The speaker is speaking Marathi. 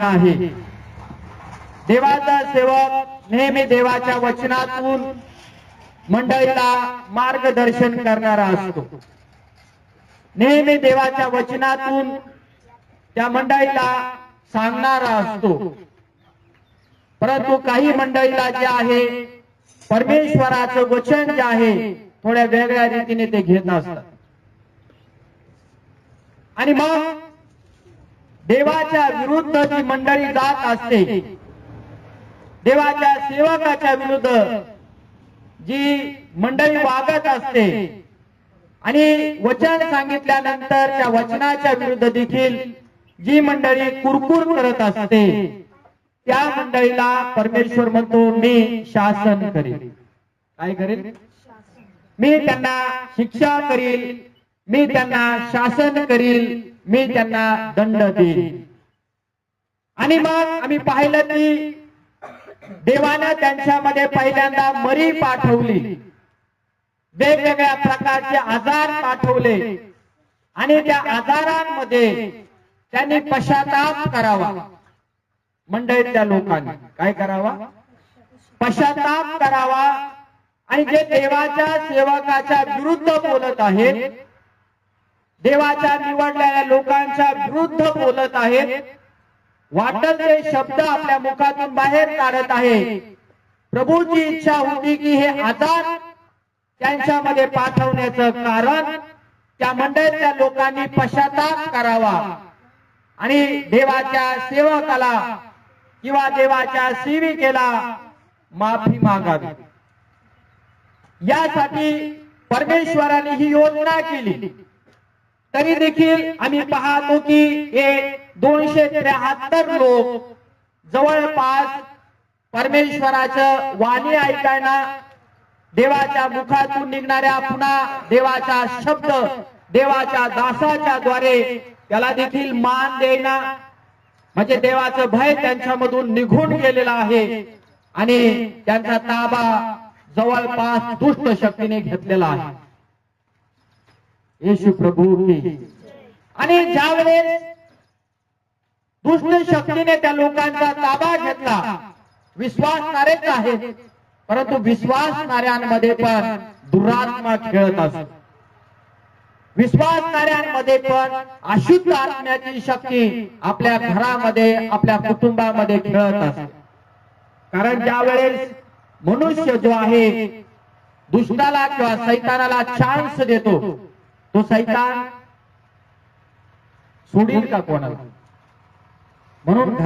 आहे. देवाचा सेवक नेहमी देवाच्या वचनातून मंडळीला मार्गदर्शन करणारा असतो. नेहमी देवाच्या वचनातून त्या मंडळीला सांगणारा असतो. परंतु काही मंडळीला जे आहे परमेश्वराचं वचन जे आहे थोड्या वेगळ्या रीतीने ते घेत असतात आणि मग देवाच्या विरुद्ध जी मंडळी जात असते. देवाच्या सेवकाच्या विरुद्ध जी मंडळी वागत असते. आणि वचन सांगितल्यानंतर त्या वचनाच्या विरुद्ध देखील जी मंडळी कुरकुर करत असते त्या मंडळीला परमेश्वर म्हणतो मी शासन करेन. काय करेल मी त्यांना शिक्षा करील मी त्यांना शासन करील मी त्यांना दंड देईन. आणि मग आम्ही पाहिलं की देवानं त्यांच्यामध्ये पहिल्यांदा मरी पाठवली. वेगवेगळ्या प्रकारचे आजार पाठवले. आणि त्या आजारांमध्ये त्यांनी पश्चाताप करावा. मंडळीतल्या लोकांनी काय करावा? पश्चाताप करावा. आणि जे देवाच्या सेवकाच्या विरुद्ध बोलत आहेत देवाच्या निवडलेल्या लोकांच्या विरुद्ध बोलत आहेत. वाटत ते शब्द आपल्या मुखातून बाहेर काढत आहे प्रभूची इच्छा होती की हे आजार त्यांच्यामध्ये पाठवण्याचं कारण त्या मंडळीतल्या लोकांनी पश्चाताप करावा. आणि देवाच्या सेवकाला किंवा देवाच्या सेविकेला माफी मागावी. यासाठी परमेश्वराने ही योजना केली. तरी देखील आम्ही पाहतो की हे दोनशे त्र्याहत्तर लोक जवळपास परमेश्वराचं वाणी ऐकायला देवाच्या मुखातून निघणाऱ्या पुन्हा देवाचा शब्द देवाच्या दासाच्या द्वारे त्याला देखील मान देणं म्हणजे देवाचं भय त्यांच्यामधून निघून गेलेलं आहे. आणि त्यांचा ताबा जवळपास दुष्ट शक्तीने घेतलेला आहे. येशू प्रभू. आणि ज्या ज्यावेळेस दुष्ट शक्तीने त्या लोकांचा ताबा घेतला विश्वासणारेच आहेत परंतु विश्वासणाऱ्यांमध्ये पण दुरात्मा खेळत असत. विश्वासणाऱ्यांमध्ये पण अशुद्ध आत्म्याची शक्ती आपल्या घरामध्ये आपल्या कुटुंबामध्ये खेळत असते. कारण ज्या वेळेस मनुष्य जो आहे दुष्टाला किंवा सैतानाला चान्स देतो तो सैतान सोडील का कोणाला? म्हणून